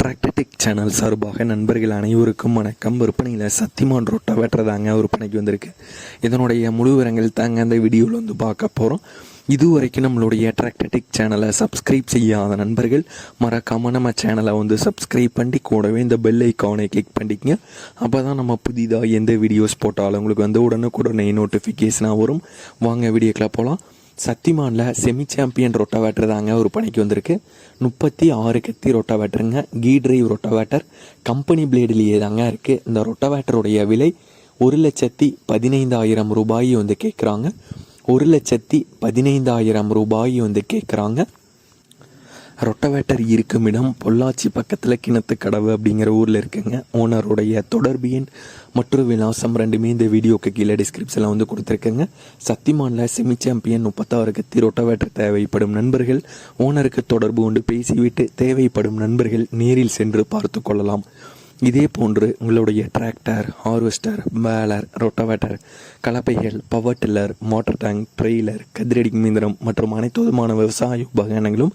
டிராக்டடிக் channel சார்பாக நண்பர்கள் அனைவருக்கும் வணக்கம். விற்பனையில் சத்திமான் ரோட்டை வெட்டுறதாங்க விற்பனைக்கு வந்திருக்கு. இதனுடைய முழு விவரங்கள் தாங்க அந்த வீடியோவில் வந்து பார்க்க போகிறோம் இதுவரைக்கும் நம்மளுடைய டிராக்டடிக் சேனலை சப்ஸ்கிரைப் செய்யாத நண்பர்கள் மறக்காமல் நம்ம சேனலை வந்து சப்ஸ்கிரைப் பண்ணி கூடவே இந்த பெல் ஐக்கானை கிளிக் பண்ணிக்கங்க. அப்போ தான் நம்ம புதிதாக எந்த வீடியோஸ் போட்டாலும் உங்களுக்கு வந்து உடனுக்குடனே நோட்டிஃபிகேஷனாக வரும். வாங்க வீடியோக்கில் போகலாம் சக்திமானில் செமி சாம்பியன் ரொட்டாவேட்டர் தாங்க ஒரு பணிக்கு வந்திருக்கு. முப்பத்தி ஆறு கத்தி ரொட்டாவேட்டருங்க கீ டிரைவ் ரொட்டாவேட்டர் கம்பெனி பிளேடிலேயே தாங்க இருக்குது இந்த ரொட்டாவேட்டருடைய விலை ஒரு லட்சத்தி பதினைந்தாயிரம் ரூபாய் வந்து கேட்குறாங்க ஒரு லட்சத்தி பதினைந்தாயிரம் ரூபாய் வந்து கேட்குறாங்க ரொட்டவேட்டர் இருக்கும் இடம் பொள்ளாச்சி பக்கத்தில் கிணத்துக்கடவு அப்படிங்கிற ஊரில் இருக்குங்க. ஓனருடைய தொடர்பு எண் மற்றும் விலாசம் ரெண்டுமே இந்த வீடியோக்கு கீழே டிஸ்கிரிப்ஷனில் வந்து கொடுத்துருக்கேங்க. சத்திமானில் செமி சாம்பியன் முப்பத்தாறு கத்தி ரொட்டவேட்டர் தேவைப்படும் நண்பர்கள் ஓனருக்கு தொடர்பு கொண்டு பேசிவிட்டு தேவைப்படும் நண்பர்கள் நேரில் சென்று பார்த்து கொள்ளலாம். இதே போன்று உங்களுடைய tractor harvester baler rotavator கலப்பைகள் power tiller motor tank trailer கதிரடி மீந்திரம் மற்றும் அனைத்து விதமான விவசாய உபகரணங்களும்